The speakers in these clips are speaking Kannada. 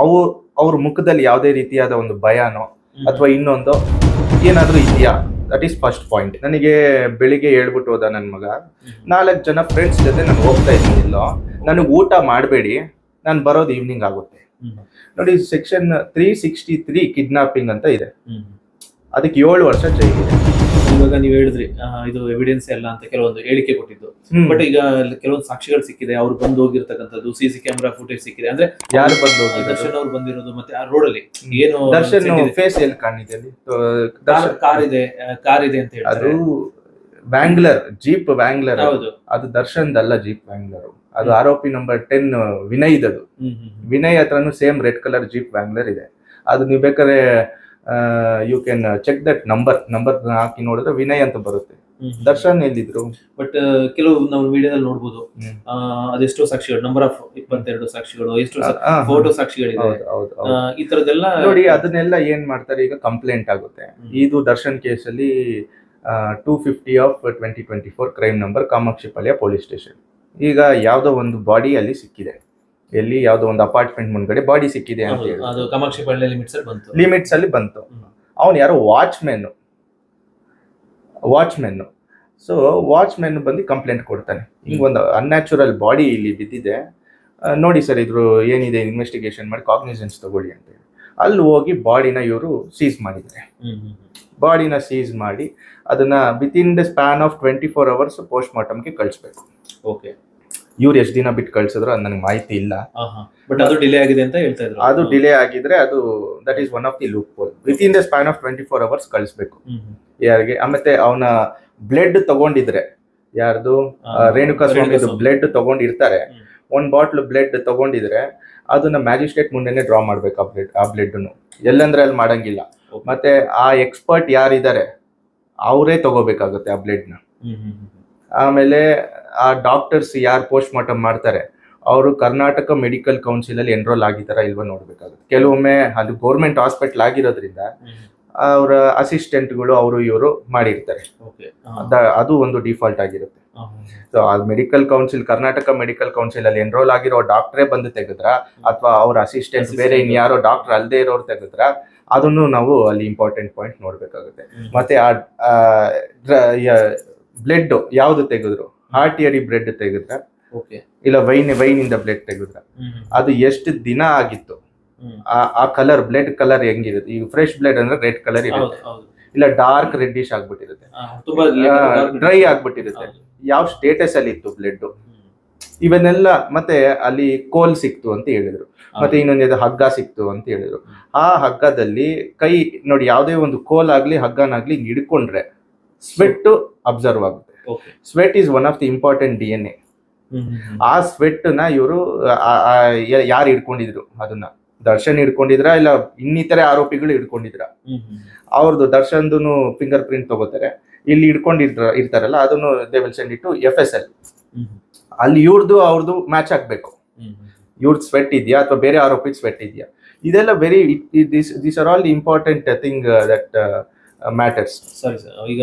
ಅವ್ರ ಅವ್ರ ಮುಖದಲ್ಲಿ ಯಾವುದೇ ರೀತಿಯಾದ ಒಂದು ಭಯನೋ ಅಥವಾ ಇನ್ನೊಂದು ಏನಾದರೂ ಇದೆಯಾ? ದಟ್ ಈಸ್ ಫಸ್ಟ್ ಪಾಯಿಂಟ್ ನನಗೆ ಬೆಳಿಗ್ಗೆ ಹೇಳ್ಬಿಟ್ಟು ಹೋದ ನನ್ನ ಮಗ ನಾಲ್ಕು ಜನ ಫ್ರೆಂಡ್ಸ್ ಜೊತೆ ನಾನು ಹೋಗ್ತಾ ಇದ್ದೀನಿಲ್ಲೋ ನನಗೆ ಊಟ ಮಾಡಬೇಡಿ ನಾನು ಬರೋದು ಈವ್ನಿಂಗ್ ಆಗುತ್ತೆ. ನೋಡಿ section three sixty three kidnapping ಅಂತ ಇದೆ. ಅದಕ್ಕೆ ಏಳು ವರ್ಷ ಜೈಲಿದೆ. ಇವಾಗ ನೀವು ಹೇಳಿದ್ರಿ ಇದು ಎವಿಡೆನ್ಸ್ ಎಲ್ಲ ಅಂತ ಕೆಲವೊಂದು ಹೇಳಿಕೆ ಕೊಟ್ಟಿದ್ದು. ಬಟ್ ಈಗ ಕೆಲವೊಂದು ಸಾಕ್ಷಿಗಳು ಸಿಕ್ಕಿದೆ ಅವ್ರು ಬಂದು ಹೋಗಿರ್ತಕ್ಕಂಥದ್ದು ಸಿ ಸಿ ಕ್ಯಾಮೆರಾ ಫುಟೇಜ್ ಸಿಕ್ಕಿದೆ. ಅಂದ್ರೆ ಯಾರು ಬಂದು ದರ್ಶನ್ ಅವ್ರು ಬಂದಿರೋದು ಮತ್ತೆ ಆ ರೋಡ್ ಅಲ್ಲಿ ಏನು ದರ್ಶನ್ ಫೇಸ್ ಎಲ್ಲಿ ಕಾಣಿದೆ ಅಲ್ಲಿ? ಕಾರ್ ಇದೆ ಕಾರ್ ಇದೆ ಅಂತ ಅದು ಬ್ಯಾಂಗ್ಲರ್ ಜೀಪ್ ಬ್ಯಾಂಗ್ಲರ್ ಹೌದು. ಅದು ದರ್ಶನ್ದಲ್ಲ ಜೀಪ್ ಬ್ಯಾಂಗ್ಲರ್ ಅದು ಆರೋಪಿ number ten hmm hmm Vinay ಹತ್ರನು same red colour jeep Wrangler ಇದೆ. ಅದು ನೀವು ಬೇಕಾದ್ರೆ you can check that number number ಹಾಕಿ ನೋಡಿದ್ರೆ ವಿನಯ್ ಅಂತ ಬರುತ್ತೆ. ದರ್ಶನ್ ಎಲ್ಲಿದ್ರು? ಬಟ್ ಕೆಲವು ನಾವು ವಿಡಿಯೋದಲ್ಲಿ ನೋಡ್ಬೋದು. ಅದೆಷ್ಟೋ ಸಾಕ್ಷಿಗಳು ನಂಬರ್ ಆಫ್ ಇಪ್ಪತ್ತೆರಡು ಸಾಕ್ಷಿಗಳು ಎಷ್ಟೋ ಫೋಟೋ ಸಾಕ್ಷಿಗಳಿದೆ. ಈ ತರದೆಲ್ಲ ನೋಡಿ ಅದನ್ನೆಲ್ಲ ಏನ್ ಮಾಡ್ತಾರೆ ಈಗ ಕಂಪ್ಲೇಂಟ್ ಆಗುತ್ತೆ. ಇದು ದರ್ಶನ್ ಕೇಸಲ್ಲಿ two fifty of twenty twenty four crime number Kamakshipalya police station ಈಗ ಯಾವುದೋ ಒಂದು ಬಾಡಿ ಅಲ್ಲಿ ಸಿಕ್ಕಿದೆ. ಎಲ್ಲಿ ಯಾವ್ದೋ ಒಂದು ಅಪಾರ್ಟ್ಮೆಂಟ್ ಮುಂದ್ಗಡೆ ಬಾಡಿ ಸಿಕ್ಕಿದೆ ಅಂತ ಹೇಳಿ ಅದು ಕಾಮಾಕ್ಷಿ ಪಾಳ್ಯ ಲಿಮಿಟ್ಸ್ ಅಲ್ಲಿ ಬಂತು. ಲಿಮಿಟ್ಸ್ ಅಲ್ಲಿ ಬಂತು. ಅವನು ಯಾರೋ ವಾಚ್ಮೆನ್ ವಾಚ್ಮೆನ್ ಸೊ ವಾಚ್ಮೆನ್ ಬಂದು ಕಂಪ್ಲೇಂಟ್ ಕೊಡ್ತಾನೆ. ಹಿಂಗೆ ಒಂದು ಅನ್ಯಾಚುರಲ್ ಬಾಡಿ ಇಲ್ಲಿ ಬಿದ್ದಿದೆ. ನೋಡಿ ಸರ್ ಇದ್ರು ಏನಿದೆ ಇನ್ವೆಸ್ಟಿಗೇಷನ್ ಮಾಡಿ ಕಾಗ್ನಿಸೆನ್ಸ್ ತಗೊಳ್ಳಿ ಅಂತ ಹೇಳಿ. ಅಲ್ಲಿ ಹೋಗಿ ಬಾಡಿನ ಇವರು ಸೀಸ್ ಮಾಡಿದ್ದಾರೆ. ಬಾಡಿನ ಸೀಸ್ ಮಾಡಿ ಅದನ್ನ in the span of twenty four hours post ಮಾರ್ಟಮ್ಗೆ ಕಳಿಸ್ಬೇಕು. ಓಕೆ ಇವ್ರು ಎಷ್ಟು ದಿನ ಬಿಟ್ಟು ಕಳ್ಸಿದ್ರು ಅದು ನನಗೆ ಮಾಹಿತಿ ಇಲ್ಲ. ಬಟ್ ಅದು ಡಿಲೇ ಆಗಿದೆ ಅಂತ ಹೇಳ್ತಾ ಇದ್ರು. ಅದು ಡಿಲೇ ಆಗಿದ್ರೆ ಅದು that is one of the loop within the span of twenty four hours ಕಳಿಸ್ಬೇಕು. ಯಾರಿಗೆ ಮತ್ತೆ ಅವನ ಬ್ಲಡ್ ತಗೊಂಡಿದ್ರೆ ಯಾರ್ದು? ರೇಣುಕಾ ಸ್ವಾಮಿದು. ಬ್ಲಡ್ ತಗೊಂಡಿರ್ತಾರೆ. ಒಂದ್ ಬಾಟ್ಲ್ ಬ್ಲಡ್ ತಗೊಂಡಿದ್ರೆ ಅದನ್ನ ಮ್ಯಾಜಿಸ್ಟ್ರೇಟ್ ಮುಂದೆನೆ ಡ್ರಾ ಮಾಡ್ಬೇಕು ಆ ಬ್ಲಡ್ ಆ ಬ್ಲಡ್ ಎಲ್ಲಂದ್ರೆ ಅಲ್ಲಿ ಮಾಡಂಗಿಲ್ಲ. ಮತ್ತೆ ಆ ಎಕ್ಸ್ಪರ್ಟ್ ಯಾರಿದ್ದಾರೆ ಅವರೇ ತಗೋಬೇಕಾಗುತ್ತೆ ಆ ಬ್ಲಡ್ನ. ಆಮೇಲೆ ಆ ಡಾಕ್ಟರ್ಸ್ ಯಾರು ಪೋಸ್ಟ್ ಮಾರ್ಟಮ್ ಮಾಡ್ತಾರೆ ಅವರು ಕರ್ನಾಟಕ ಮೆಡಿಕಲ್ ಕೌನ್ಸಿಲ್ ಅಲ್ಲಿ ಎನ್ರೋಲ್ ಆಗಿದಾರ ಇಲ್ವಾ ನೋಡ್ಬೇಕಾಗುತ್ತೆ. ಕೆಲವೊಮ್ಮೆ ಅದು ಗೌರ್ಮೆಂಟ್ ಹಾಸ್ಪಿಟಲ್ ಆಗಿರೋದ್ರಿಂದ ಅವರ ಅಸಿಸ್ಟೆಂಟ್ಗಳು ಅವರು ಇವರು ಮಾಡಿರ್ತಾರೆ. ಅದು ಒಂದು ಡಿಫಾಲ್ಟ್ ಆಗಿರುತ್ತೆ. ಸೊ ಆ medical council Karnataka medical council ಅಲ್ಲಿ ಎನ್ರೋಲ್ ಆಗಿರೋ ಡಾಕ್ಟ್ರೇ ಬಂದು ತೆಗೆದ್ರ ಅಥವಾ ಅವ್ರ ಅಸಿಸ್ಟೆಂಟ್ ಬೇರೆ. ಇನ್ಯಾರೋ ಡಾಕ್ಟರ್ ಅಲ್ಲದೆ ಇರೋರು ತೆಗೆದ್ರ ಅದನ್ನು ನಾವು ಅಲ್ಲಿ ಇಂಪಾರ್ಟೆಂಟ್ ಪಾಯಿಂಟ್ ನೋಡ್ಬೇಕಾಗುತ್ತೆ. ಮತ್ತೆ ಆ ಬ್ಲಡ್ ಯಾವ್ದು ತೆಗೆದ್ರು? ಹಾರ್ಟಿಯರಿ ಬ್ಲಡ್ ತೆಗೆದ್ರ? ಇಲ್ಲ ವೈನ್ ವೈನ್ ಇಂದ ಬ್ಲಡ್ ತೆಗೆದ್ರ? ಅದು ಎಷ್ಟು ದಿನ ಆಗಿತ್ತು? ಆ ಕಲರ್ ಬ್ಲಡ್ ಕಲರ್ ಹೆಂಗಿರುತ್ತೆ? ಈಗ ಫ್ರೆಶ್ ಬ್ಲಡ್ ಅಂದ್ರೆ ರೆಡ್ ಕಲರ್ ಇರುತ್ತೆ. ಇಲ್ಲ ಡಾರ್ಕ್ ರೆಡ್ಡಿಶ್ ಆಗ್ಬಿಟ್ಟಿರುತ್ತೆ. ಡ್ರೈ ಆಗ್ಬಿಟ್ಟಿರುತ್ತೆ. ಯಾವ ಸ್ಟೇಟಸ್ ಅಲ್ಲಿ ಇತ್ತು ಬ್ಲಡ್. ಇವನ್ನೆಲ್ಲ ಮತ್ತೆ ಅಲ್ಲಿ ಕೋಲ್ ಸಿಕ್ತು ಅಂತ ಹೇಳಿದ್ರು. ಮತ್ತೆ ಇನ್ನೊಂದು ಹಗ್ಗ ಸಿಕ್ತು ಅಂತ ಹೇಳಿದ್ರು. ಆ ಹಗ್ಗದಲ್ಲಿ ಕೈ ನೋಡಿ ಯಾವುದೇ ಒಂದು ಕೋಲ್ ಆಗ್ಲಿ ಹಗ್ಗನಾಗ್ಲಿ ಹಿಂಗ್ ಹಿಡ್ಕೊಂಡ್ರೆ ಸ್ವೆಟ್ ಅಬ್ಸರ್ವ್ ಆಗುತ್ತೆ. Sweat is one of the important D N A. ಆ ಸ್ವೆಟ್ನ ಇವರು ಯಾರು ಹಿಡ್ಕೊಂಡಿದ್ರು ಅದನ್ನ? ದರ್ಶನ್ ಹಿಡ್ಕೊಂಡಿದ್ರ ಇಲ್ಲ ಇನ್ನಿತರೆ ಆರೋಪಿಗಳು ಹಿಡ್ಕೊಂಡಿದ್ರ. ಅವ್ರದ್ದು ದರ್ಶನ್ದು ಫಿಂಗರ್ ಪ್ರಿಂಟ್ ತಗೋತಾರೆ. ಇಲ್ಲಿ ಹಿಡ್ಕೊಂಡಿರ್ತಾರ ಇರ್ತಾರಲ್ಲ ಅದನ್ನು ದೇ ವಿಲ್ ಸೆಂಡ್ ಇಟ್ಟು ಎಫ್ ಎಸ್ ಎಲ್ ಅಲ್ಲಿ ಇವ್ರದ್ದು ಅವ್ರದ್ದು ಮ್ಯಾಚ್ ಆಗ್ಬೇಕು. ಇವ್ರದ್ದು ಸ್ವೆಟ್ ಇದೆಯಾ ಅಥವಾ ಬೇರೆ ಆರೋಪಿ ಸ್ವೆಟ್ ಇದೆಯಾ? ಇದೆಲ್ಲ very this this are all important thing that matters ಸರಿ ಸರ್ ಈಗ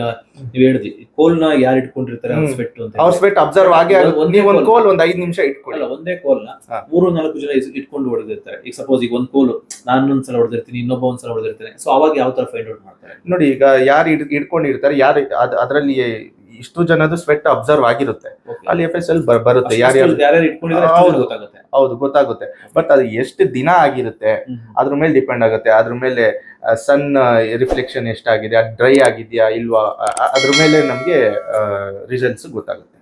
ನೀವ್ ಕೋಲ್ನ ಯಾರು ಇಟ್ಕೊಂಡಿರ್ತಾರೆ ಅವ್ರ ಸ್ವೆಟ್ ಅಂತ ಅವ್ರ ಸ್ವೆಟ್ ಅಬ್ಸರ್ವ್ ಆಗಿ ಒಂದ್- ಒಂದೇ ನೀವು ಒಂದು ಕೋಲ್. ಒಂದು ಐದು ನಿಮಿಷ ಇಟ್ಕೊಳ್ಳಿ. ಒಂದೇ ಕೋಲ್ ಹಾ. ಮೂರು ನಾಲ್ಕು ಜನ ಇಟ್ಕೊಂಡು ಹೊಡೆದಿರ್ತಾರೆ. ಈಗ ಸಪೋಸ್ ಈಗ ಒಂದು ಕೋಲು ನಾನು ಒಂದ್ಸಲ ಹೊಡೆದಿರ್ತೀನಿ ಇನ್ನೊಬ್ಬ ಒಂದ್ಸಲ ಹೊಡೆದಿರ್ತಾನೆ. ಸೊ ಅವಾಗ ಯಾವ ತರ ಫೈಂಡ್ ಔಟ್ ಮಾಡ್ತಾರೆ? ನೋಡಿ ಈಗ ಯಾರು ಇಟ್ಕೊಂಡಿರ್ತಾರೆ ಯಾರು ಅದ್ ಅದರಲ್ಲಿ ಇಷ್ಟು ಜನದ ಸ್ವೆಟ್ ಅಬ್ಸರ್ವ್ ಆಗಿರುತ್ತೆ. ಅಲ್ಲಿ ಎಫ್ ಎಸ್ ಎಲ್ ಬರುತ್ತೆ. ಹೌದು. ಗೊತ್ತಾಗುತ್ತೆ. ಹೌದು ಗೊತ್ತಾಗುತ್ತೆ. ಬಟ್ ಅದು ಎಷ್ಟು ದಿನ ಆಗಿರುತ್ತೆ. ಅದ್ರ ಮೇಲೆ ಡಿಪೆಂಡ್ ಆಗುತ್ತೆ. ಅದ್ರ ಮೇಲೆ ಸನ್ ರಿಫ್ಲೆಕ್ಷನ್ ಎಷ್ಟಾಗಿದೆ ಅದು ಡ್ರೈ ಆಗಿದೆಯಾ ಇಲ್ವಾ ಅದ್ರ ಮೇಲೆ ನಮಗೆ ರಿಸಲ್ಟ್ಸ್ ಗೊತ್ತಾಗುತ್ತೆ.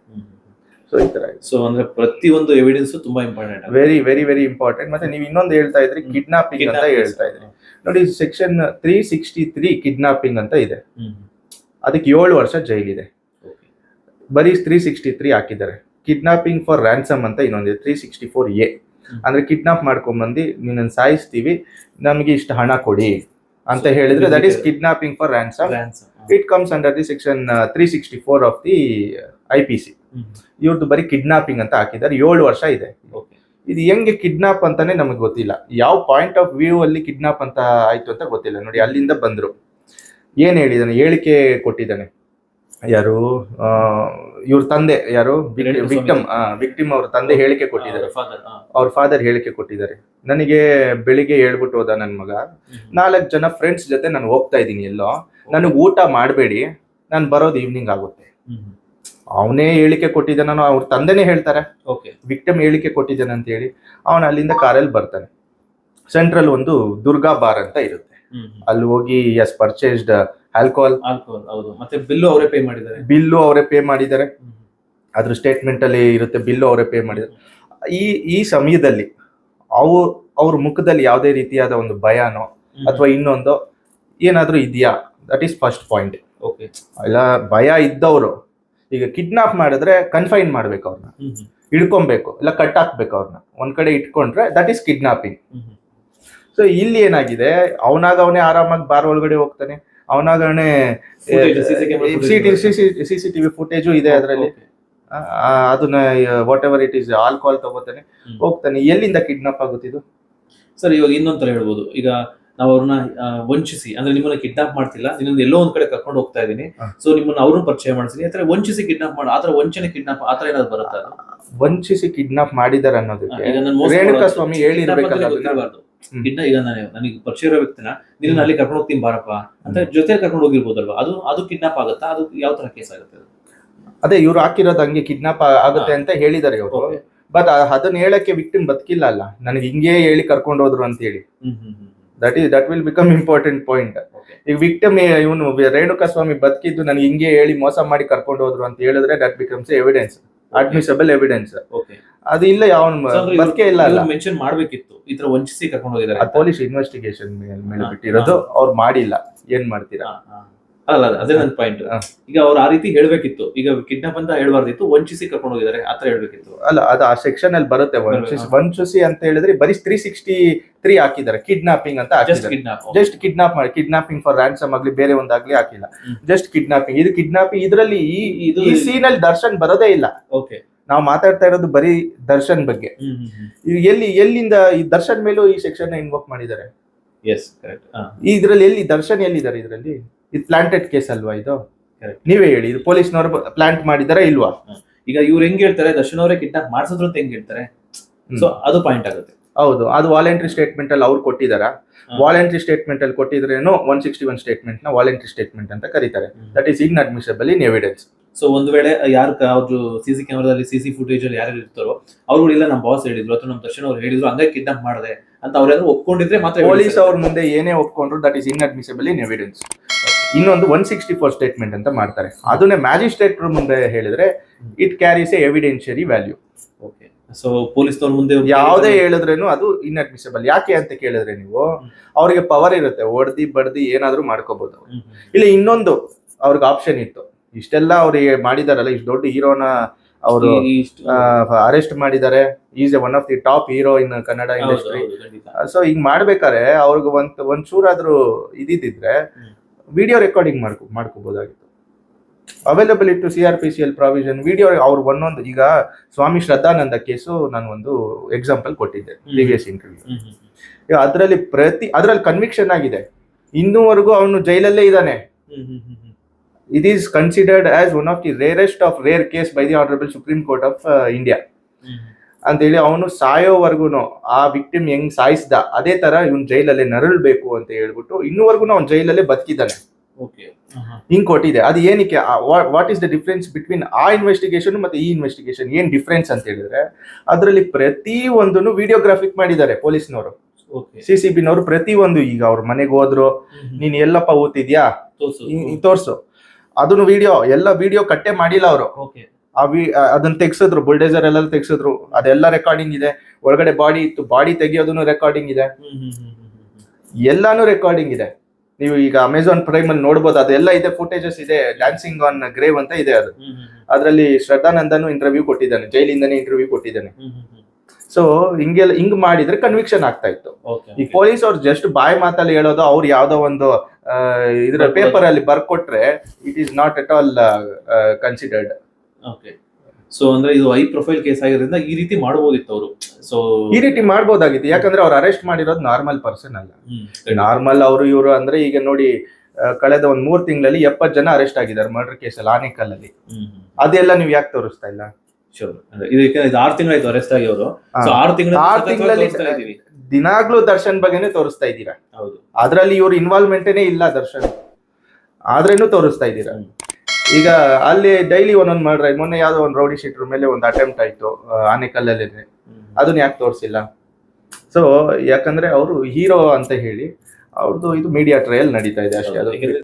ಸೊ ಈ ತರ ಸೊ ಅಂದ್ರೆ ಪ್ರತಿಯೊಂದು ಎವಿಡೆನ್ಸ್ ತುಂಬಾ important very very very important ಮತ್ತೆ ನೀವು ಇನ್ನೊಂದು ಹೇಳ್ತಾ ಇದ್ರಿ ಕಿಡ್ನಾಪಿಂಗ್ ಅಂತ ಹೇಳ್ತಾ ಇದ್ರಿ. ನೋಡಿ section three sixty three kidnapping ಅಂತ ಇದೆ. ಅದಕ್ಕೆ ಏಳು ವರ್ಷ ಜೈಲಿದೆ. ಬರೀ ತ್ರೀ ಸಿಕ್ಸ್ಟಿ ತ್ರೀ ಹಾಕಿದ್ದಾರೆ. ಕಿಡ್ನಾಪಿಂಗ್ ಫಾರ್ ರ್ಯಾನ್ಸಮ್ ಅಂತ ಇನ್ನೊಂದು ತ್ರೀ ಸಿಕ್ಸ್ಟಿ ಫೋರ್ ಎ. ಅಂದ್ರೆ ಕಿಡ್ನಾಪ್ ಮಾಡ್ಕೊಂಡ್ಬಂದು ನಿನ್ನನ್ನು ಸಾಯಿಸ್ತೀವಿ ನಮಗೆ ಇಷ್ಟು ಹಣ ಕೊಡಿ ಅಂತ ಹೇಳಿದ್ರೆ that is kidnapping for ransom it comes under the section three sixty four of the I P C ಇವ್ರದ್ದು ಬರೀ ಕಿಡ್ನಾಪಿಂಗ್ ಅಂತ ಹಾಕಿದ್ದಾರೆ ಏಳು ವರ್ಷ ಇದೆ. ಇದು ಹೆಂಗೆ ಕಿಡ್ನಾಪ್ ಅಂತಾನೆ ನಮಗೆ ಗೊತ್ತಿಲ್ಲ. ಯಾವ ಪಾಯಿಂಟ್ ಆಫ್ ವ್ಯೂ ಅಲ್ಲಿ ಕಿಡ್ನಾಪ್ ಅಂತ ಆಯ್ತು ಅಂತ ಗೊತ್ತಿಲ್ಲ. ನೋಡಿ ಅಲ್ಲಿಂದ ಬಂದ್ರು. ಏನ್ ಹೇಳಿದಾನೆ ಹೇಳಿಕೆ ಕೊಟ್ಟಿದ್ದಾನೆ. ಯಾರು? ಇವ್ರ ತಂದೆ ಯಾರು? ವಿಕ್ಟಮ್ ವಿಕ್ಟಿಮ್ ಅವ್ರ ತಂದೆ ಹೇಳಿಕೆ ಕೊಟ್ಟಿದ್ದಾರೆ. ಅವ್ರ ಫಾದರ್ ಹೇಳಿಕೆ ಕೊಟ್ಟಿದ್ದಾರೆ. ನನಗೆ ಬೆಳಿಗ್ಗೆ ಹೇಳ್ಬಿಟ್ಟು ಹೋದ ನನ್ನ ಮಗ ನಾಲ್ಕು ಜನ ಫ್ರೆಂಡ್ಸ್ ಜೊತೆ ನಾನು ಹೋಗ್ತಾ ಇದ್ದೀನಿ ಎಲ್ಲೋ. ನನಗೆ ಊಟ ಮಾಡಬೇಡಿ ನಾನು ಬರೋದು ಈವ್ನಿಂಗ್ ಆಗುತ್ತೆ. ಅವನೇ ಹೇಳಿಕೆ ಕೊಟ್ಟಿದ್ದಾನೋ ಅವ್ರ ತಂದೆನೇ ಹೇಳ್ತಾರೆ. ಓಕೆ. ವಿಕ್ಟಮ್ ಹೇಳಿಕೆ ಕೊಟ್ಟಿದ್ದಾನೆ ಅಂತ ಹೇಳಿ ಅವನು ಅಲ್ಲಿಂದ ಕಾರಲ್ಲಿ ಬರ್ತಾನೆ. ಸೆಂಟ್ರಲ್ ಒಂದು ದುರ್ಗಾ ಬಾರ್ ಅಂತ ಇರುತ್ತೆ. ಅಲ್ಲಿ ಹೋಗಿ ಎಸ್ ಪರ್ಚೇಸ್ಡ್ ಆಲ್ಕೋಹಾಲ್ ಆಲ್ಕೋಹಾಲ್ ಹೌದು. ಮತ್ತೆ ಬಿಲ್ಲು ಅವರೇ ಪೇ ಮಾಡಿದ್ದಾರೆ. ಬಿಲ್ಲು ಅವರೇ ಪೇ ಮಾಡಿದ್ದಾರೆ. ಅದ್ರ ಸ್ಟೇಟ್ಮೆಂಟ್ ಅಲ್ಲಿ ಇರುತ್ತೆ ಬಿಲ್ಲು ಅವರೇ ಪೇ ಮಾಡಿದ್ದಾರೆ. ಈ ಈ ಸಮಯದಲ್ಲಿ ಅವ್ರ ಅವ್ರ ಮುಖದಲ್ಲಿ ಯಾವುದೇ ರೀತಿಯಾದ ಒಂದು ಭಯನೋ ಅಥವಾ ಇನ್ನೊಂದು ಏನಾದ್ರೂ ಇದೆಯಾ? That is first point okay ಇಲ್ಲ ಭಯ ಇದ್ದವರು ಈಗ ಕಿಡ್ನಾಪ್ ಮಾಡಿದ್ರೆ ಕನ್ಫೈನ್ ಮಾಡ್ಬೇಕು ಅವ್ರನ್ನ. ಹಿಡ್ಕೊಬೇಕು ಇಲ್ಲ ಕಟ್ ಹಾಕ್ಬೇಕು ಅವ್ರನ್ನ. ಒಂದ್ ಕಡೆ ಇಟ್ಕೊಂಡ್ರೆ ದಟ್ ಈಸ್ ಕಿಡ್ನಾಪಿಂಗ್ ಸೊ ಇಲ್ಲಿ ಏನಾಗಿದೆ? ಅವನಾಗ ಅವನೇ ಆರಾಮಾಗಿ ಬಾರ್ ಒಳಗಡೆ ಹೋಗ್ತಾನೆ. ಅವನಾಗ ಅವನೇ Footage, CC camera footage C C TV footage ಇದೆ ಅದರಲ್ಲಿ. ಅದನ್ನ whatever it is alcohol ತಗೋತಾನೆ. ಹೋಗ್ತಾನೆ. ಎಲ್ಲಿಂದ ಕಿಡ್ನಾಪ್ ಆಗುತ್ತಿದ್ದು ಸರ್ ಇವಾಗ ಇನ್ನೊಂದ್ ತರ ಹೇಳ್ಬೋದು. ಈಗ ನಾವು ಅವ್ರನ್ನ ವಂಚಿಸಿ. ಅಂದ್ರೆ ನಿಮ್ಮನ್ನ ಕಿಡ್ನಾಪ್ ಮಾಡ್ತಿಲ್ಲ. ನಿನ್ನೊಂದು ಎಲ್ಲೋ ಒಂದ್ ಕಡೆ ಕರ್ಕೊಂಡು ಹೋಗ್ತಾ ಇದೀನಿ. ಸೊ ನಿಮ್ಮನ್ನ ಅವ್ರನ್ನ ಪರಿಚಯ ಮಾಡಿಸ್ತೀನಿ ಆತರ ವಂಚಿಸಿ ಕಿಡ್ನಾಪ್ ಮಾಡಿ ಆತರ ವಂಚನೆ ಕಿಡ್ನಾಪ್ ಆತರ ಏನಾದ್ರು ಬರುತ್ತಾ? ವಂಚಿಸಿ ಕಿಡ್ನಾಪ್ ಮಾಡಿದಾರೆ ಅನ್ನೋದಕ್ಕೆ ರೇಣುಕಾ ಸ್ವಾಮಿ ಹೇಳಿರ್ಬೇಕಲ್ಲ ಕಿಡ್ನ ಈಗ ನಾನು. ನನಗೆ ಪರಿಚಯ ಇರೋ ವ್ಯಕ್ತಿನ ನೀನು ಅಲ್ಲಿ ಕರ್ಕೊಂಡು ಹೋಗ್ತೀನಿ ಬಾರಪ್ಪ ಅಂತ ಜೊತೆ ಕರ್ಕೊಂಡು ಹೋಗಿರ್ಬೋದಲ್ವಾ? ಅದು ಅದು ಕಿಡ್ನಾಪ್ ಆಗುತ್ತಾ? ಅದು ಯಾವ ತರ ಕೇಸ್ ಆಗುತ್ತೆ ಅದೇ? ಇವ್ರು ಹಾಕಿರೋದು ಹಂಗೆ ಕಿಡ್ನಾಪ್ ಆಗುತ್ತೆ ಅಂತ ಹೇಳಿದ್ದಾರೆ ಇವರು. ಬಟ್ ಅದನ್ನ ಹೇಳಕ್ಕೆ ವಿಕ್ಟಿಮ್ ಬದುಕಿಲ್ಲ ಅಲ್ಲ. ನನಗೆ ಹಿಂಗೆ ಹೇಳಿ ಕರ್ಕೊಂಡು ಹೋದ್ರು ಅಂತ ಹೇಳಿ hmm hmm hmm. That is that will become important point. ಈಗ ವಿಕ್ಟಮ್ ಇವನು ರೇಣುಕಾ ಸ್ವಾಮಿ ಬದುಕಿದ್ದು ನನಗೆ ಹಿಂಗೆ ಹೇಳಿ ಮೋಸ ಮಾಡಿ ಕರ್ಕೊಂಡು ಹೋದ್ರು ಅಂತ ಹೇಳಿದ್ರೆ that becomes evidence admissible evidence ಅದು ಇಲ್ಲ ಯಾವ ಬದುಕೆ ಇಲ್ಲ ಅಲ್ಲ. ಮೆನ್ಷನ್ ಮಾಡ್ಬೇಕಿತ್ತು. ಈ ತರ ವಂಚಿಸಿ ಕರ್ಕೊಂಡು ಹೋಗಿದ್ದಾರೆ. ಪೊಲೀಸ್ ಇನ್ವೆಸ್ಟಿಗೇಷನ್ ಮೇಲೆ ಬಿಟ್ಟಿರೋದು ಅವ್ರು ಮಾಡಿಲ್ಲ. ಏನ್ ಮಾಡ್ತೀರಾ. ಅಲ್ಲ ಅದೇ ನನ್ನ ಪಾಯಿಂಟ್. ಈಗ ಅವ್ರು ಆ ರೀತಿ ಹೇಳ್ಬೇಕಿತ್ತು. ಈಗ ಕಿಡ್ನಾಪ್ ಅಂತ ಹೇಳ್ಬಾರ್ದಿತ್ತು ವಂಚಿಸಿ ಕರ್ಕೊಂಡು ಹೋಗಿದ್ದಾರೆ ಆತರ ಹೇಳ್ಬೇಕಿತ್ತು. ಅಲ್ಲ ಅದು ಆ ಸೆಕ್ಷನ್ ಅಲ್ಲಿ ಬರುತ್ತೆ. ವಂಚಿಸಿ. ವಂಚಿಸಿ ಅಂತ ಹೇಳಿದ್ರೆ ಬರೀ ತ್ರೀ ಸಿಕ್ಸ್ಟಿ ತ್ರೀ ಹಾಕಿದ್ದಾರೆ. ಕಿಡ್ನಾಪಿಂಗ್ ಅಂತ ಜಸ್ಟ್ ಕಿಡ್ನಾಪ್ ಮಾಡಿ ಕಿಡ್ನಾಪಿಂಗ್ ಫಾರ್ ರ್ಯಾನ್ಸಮ್ ಆಗ್ಲಿ ಬೇರೆ ಒಂದಾಗ್ಲಿ ಹಾಕಿಲ್ಲ. ಜಸ್ಟ್ ಕಿಡ್ನಾಪಿಂಗ್ ಇದು ಕಿಡ್ನಾಪಿಂಗ್ ಇದರಲ್ಲಿ ಈ ಇದು ಈ ಸೀನ್ ಅಲ್ಲಿ ದರ್ಶನ್ ಬರೋದೇ ಇಲ್ಲ. ಓಕೆ ನಾವು ಮಾತಾಡ್ತಾ ಇರೋದು ಬರೀ ದರ್ಶನ್ ಬಗ್ಗೆ. ಎಲ್ಲಿ ಎಲ್ಲಿಂದ ಈ ದರ್ಶನ್ ಮೇಲೂ ಈ ಸೆಕ್ಷನ್ ಇನ್ವೋಕ್ ಮಾಡಿದ್ದಾರೆ? ಎಸ್ ಕರೆಕ್ಟ್ ಈ ಇದ್ರಲ್ಲಿ ಎಲ್ಲಿ ದರ್ಶನ್ ಎಲ್ಲಿದ್ದಾರೆ ಇದರಲ್ಲಿ? ಇದು ಪ್ಲಾಂಟೆಡ್ ಕೇಸ್ ಅಲ್ವಾ ಇದು? ನೀವೇ ಹೇಳಿ ಇದು ಪೊಲೀಸ್ನವರು ಪ್ಲಾಂಟ್ ಮಾಡಿದಾರ ಇಲ್ವಾ? ಈಗ ಇವ್ರು ಹೆಂಗ್ ಹೇಳ್ತಾರೆ ದರ್ಶನ್ ಅವರೇ ಕಿಡ್ನಾಪ್ ಮಾಡಿಸಿದ್ರು ಅಂತ ಹೆಂಗ್ ಹೇಳ್ತಾರೆ. ಸೊ ಅದು ಪಾಯಿಂಟ್ ಆಗುತ್ತೆ. ಹೌದು ಅದು ವಾಲಂಟ್ರಿ ಸ್ಟೇಟ್ಮೆಂಟ್ ಅಲ್ಲಿ ಅವ್ರು ಕೊಟ್ಟಿದಾರ ವಾಲೆಂಟ್ರಿ ಸ್ಟೇಟ್ಮೆಂಟ್ ಅಲ್ಲಿ ಕೊಟ್ಟಿದ್ರೇನು ಒನ್ ಸಿಕ್ಸ್ಟಿ ಒನ್ ಸ್ಟೇಟ್ಮೆಂಟ್ನ ವಾಲಂಟ್ರಿ ಸ್ಟೇಟ್ಮೆಂಟ್ ಅಂತ ಕರೀತಾರೆ. That is inadmissible in evidence so ಒಂದ್ ವೇಳೆ ಯಾರು ಅವ್ರು ಸಿ ಸಿ ಕ್ಯಾಮರಾದಲ್ಲಿ ಸಿ ಸಿ ಫುಟೇಜ್ ಅಲ್ಲಿ ಯಾರು ಇರ್ತಾರೋ ಅವ್ರು ಇಲ್ಲ ನಮ್ಮ ಬಾಸ್ ಹೇಳಿದ್ರು ಅಥವಾ ನಮ್ಮ ದರ್ಶನ್ ಅವ್ರು ಹೇಳಿದ್ರು ಹಂಗೆ ಕಿಡ್ನಾಪ್ ಮಾಡಿದೆ ಅಂತ ಅವ್ರೇನು ಒಪ್ಕೊಂಡಿದ್ರೆ ಮಾತ್ರ ಪೊಲೀಸ್ ಅವ್ರ ಮುಂದೆ ಏನೇ ಒಪ್ಕೊಂಡ್ರು that is inadmissible in evidence ಇನ್ನೊಂದು ಒನ್ ಸಿಕ್ಸ್ಟಿ ಫೋರ್ ಸ್ಟೇಟ್ಮೆಂಟ್ ಅಂತ ಮಾಡ್ತಾರೆ. ಅದನ್ನೇ ಮ್ಯಾಜಿಸ್ಟ್ರೇಟ್ ಮುಂದೆ ಹೇಳಿದ್ರೆ it carries a evidentiary value okay so police ಮುಂದೆ ಯಾವುದೇ ಹೇಳಿದ್ರೇನು ಅದು ಇನ್ಅಡ್ಮಿಸಬಲ್ ಯಾಕೆ ಅಂತ ಕೇಳಿದ್ರೆ ನೀವು ಅವ್ರಿಗೆ ಪವರ್ ಇರುತ್ತೆ. ಹೊಡ್ದಿ ಬಡ್ದಿ ಏನಾದ್ರೂ ಮಾಡ್ಕೋಬಹುದು. ಇಲ್ಲ ಇನ್ನೊಂದು ಅವ್ರಿಗೆ ಆಪ್ಷನ್ ಇತ್ತು. ಇಷ್ಟೆಲ್ಲ ಅವ್ರಿಗೆ ಮಾಡಿದಾರಲ್ಲ ಇಷ್ಟು ದೊಡ್ಡ ಹೀರೋನ ಅವರು ಅರೆಸ್ಟ್ ಮಾಡಿದ್ದಾರೆ. Is a one of the top hero in Kannada industry. So ಹಿಂಗ್ ಮಾಡ್ಬೇಕಾರೆ ಅವ್ರಿಗೆ ಒಂದ್ ಒಂದ್ ಚೂರಾದ್ರೂ ಇದಿದ್ರೆ. ವಿಡಿಯೋ ರೆಕಾರ್ಡಿಂಗ್ ಮಾಡ್ಕೊ ಮಾಡ್ಕೋಬೋದಾಗಿತ್ತು ಅವೈಲಬಲ್ ಇಟ್ಟು C R P C L provision video ಅವ್ರು ಒಂದೊಂದು ಈಗ ಸ್ವಾಮಿ ಶ್ರದ್ಧಾನಂದ ಕೇಸು ನಾನು ಒಂದು ಎಕ್ಸಾಂಪಲ್ ಕೊಟ್ಟಿದ್ದೆ. Previous interview. ಅದರಲ್ಲಿ ಪ್ರತಿ ಅದರಲ್ಲಿ ಕನ್ವಿಕ್ಷನ್ ಆಗಿದೆ ಇನ್ನೂವರೆಗೂ ಅವನು ಜೈಲಲ್ಲೇ ಇದ್ದಾನೆ. It is considered as one of the rarest of rare case by the honourable Supreme Court of India ಅಂತೇಳಿ ಅವನು ಸಾಯೋವರೆಗೂ ಆ ವಿಕ್ಟಿಮ್ ಹೆಂಗ್ ಸಾಯಿಸ್ದ ಅದೇ ತರ ಇವನ್ ಜೈಲಲ್ಲೇ ನರಳ್ಬೇಕು ಅಂತ ಹೇಳ್ಬಿಟ್ಟು ಇನ್ನುವರೆಗೂ ಅವ್ನು ಜೈಲಲ್ಲೇ ಬದುಕಿದ್ದಾನೆ. ಹಿಂಗ್ ಕೊಟ್ಟಿದೆ. ಅದು ಏನಕ್ಕೆ what is the difference between ಆ ಇನ್ವೆಸ್ಟಿಗೇಷನ್ ಮತ್ತೆ ಈ ಇನ್ವೆಸ್ಟಿಗೇಷನ್ ಏನ್ ಡಿಫ್ರೆನ್ಸ್ ಅಂತ ಹೇಳಿದ್ರೆ ಅದರಲ್ಲಿ ಪ್ರತಿ ಒಂದನ್ನು ವಿಡಿಯೋಗ್ರಾಫಿಕ್ ಮಾಡಿದ್ದಾರೆ ಪೊಲೀಸ್ನವರು. ಓಕೆ. ಸಿ ಸಿ ಬಿನವರು ಪ್ರತಿ ಒಂದು ಈಗ ಅವ್ರ ಮನೆಗೆ ಹೋದ್ರು. ನೀನ್ ಎಲ್ಲಪ್ಪ ಓದ್ತಿದ್ಯಾ? ತೋರ್ಸು. ಈ- ಈ ತೋರ್ಸು. ಅದನ್ನು ವಿಡಿಯೋ ಎಲ್ಲ ವಿಡಿಯೋ ಕಟ್ಟೆ ಮಾಡಿಲ್ಲ ಅವರು. ಓಕೆ ಆ ವಿ ಆ- ಅದನ್ನ ತೆಗ್ಸಿದ್ರು ಬುಲ್ಡೇಜರ್ ಎಲ್ಲ ತೆಗ್ಸಿದ್ರು ಅದೆಲ್ಲ ರೆಕಾರ್ಡಿಂಗ್ ಇದೆ. ಒಳಗಡೆ ಬಾಡಿ ಇತ್ತು ಬಾಡಿ ತೆಗಿಯೋದನ್ನು ರೆಕಾರ್ಡಿಂಗ್ ಇದೆ. ಎಲ್ಲಾನು ರೆಕಾರ್ಡಿಂಗ್ ಇದೆ. ನೀವು ಈಗ ಅಮೆಝಾನ್ ಪ್ರೈಮ್ ಅಲ್ಲಿ ನೋಡಬಹುದು ಅದೆಲ್ಲ ಇದೆ ಫುಟೇಜಸ್ ಇದೆ ಡ್ಯಾನ್ಸಿಂಗ್ ಆನ್ ಗ್ರೇವ್ ಅಂತ ಇದೆ ಅದು. ಅದರಲ್ಲಿ ಶ್ರದ್ಧಾನಂದನು ಇಂಟರ್ವ್ಯೂ ಕೊಟ್ಟಿದ್ದಾನೆ ಜೈಲಿಂದನೇ ಇಂಟರ್ವ್ಯೂ ಕೊಟ್ಟಿದ್ದಾನೆ. ಸೊ ಹಿಂಗೆಲ್ಲ ಹಿಂಗ್ ಮಾಡಿದ್ರೆ ಕನ್ವಿಕ್ಷನ್ ಆಗ್ತಾ ಇತ್ತು. ಈ ಪೊಲೀಸ್ ಅವ್ರು ಜಸ್ಟ್ ಬಾಯ್ ಮಾತಲ್ಲಿ ಹೇಳೋದು ಅವ್ರು ಯಾವ್ದೋ ಒಂದು ಇದ್ರ ಪೇಪರ್ ಅಲ್ಲಿ ಬರ್ಕೊಟ್ರೆ it is not at all considered okay so ಅಂದ್ರೆ ಇದು ಹೈ ಪ್ರೊಫೈಲ್ ಕೇಸ್ ಆಗಿರೋದ್ರಿಂದ ಈ ರೀತಿ ಮಾಡಬಹುದಿತ್ತು ಅವರು. ಸೊ ಈ ರೀತಿ ಮಾಡ್ಬೋದಾಗಿತ್ತು. ಯಾಕಂದ್ರೆ ಅವ್ರು ಅರೆಸ್ಟ್ ಮಾಡಿರೋದು ನಾರ್ಮಲ್ ಪರ್ಸನ್ ಅಲ್ಲ. ನಾರ್ಮಲ್ ಅವರು ಇವರು ಅಂದ್ರೆ ಈಗ ನೋಡಿ ಕಳೆದ ಒಂದ್ ಮೂರ್ ತಿಂಗಳಲ್ಲಿ ಎಪ್ಪತ್ ಜನ ಅರೆಸ್ಟ್ ಆಗಿದ್ದಾರೆ ಮರ್ಡರ್ ಕೇಸಲ್ಲಿ ಆನೇಕಲ್ ಅಲ್ಲಿ. ಅದೆಲ್ಲ ನೀವು ಯಾಕೆ ತೋರಿಸ್ತಾ ಇಲ್ಲ? ಆರು ತಿಂಗಳಾಯ್ತು ಅರೆಸ್ಟ್ ಆಗಿ ಅವರು. ಆರು ತಿಂಗಳಲ್ಲಿ ದಿನಾಗ್ಲೂ ದರ್ಶನ್ ಬಗ್ಗೆನೇ ತೋರಿಸ್ತಾ ಇದ್ದೀರಾ? ಹೌದು. ಅದ್ರಲ್ಲಿ ಇವ್ರ ಇನ್ವಾಲ್ವ್ಮೆಂಟೇನೆ ಇಲ್ಲ ದರ್ಶನ್. ಆದ್ರೇನು ತೋರಿಸ್ತಾ ಇದ್ದೀರಾ. ಈಗ ಅಲ್ಲಿ ಡೈಲಿ ಒಂದೊಂದು ಮರ್ಡ್ರ್ ಮೊನ್ನೆ ಯಾವ್ದೋ ಒಂದು ರೌಡಿ ಶೀಟರ್ ಮೇಲೆ ಒಂದು ಅಟೆಂಪ್ಟ್ ಆಯ್ತು ಆನೆಕಲ್ಲಲ್ಲಿ ಅದನ್ನ ಯಾಕೆ ತೋರಿಸಿಲ್ಲ? ಸೊ ಯಾಕಂದ್ರೆ ಅವರು ಹೀರೋ ಅಂತ ಹೇಳಿ ಅವ್ರದ್ದು ಇದು ಮೀಡಿಯಾ ಟ್ರಯಲ್ ನಡೀತಾ ಇದೆ ಅಷ್ಟೇ. ಅದು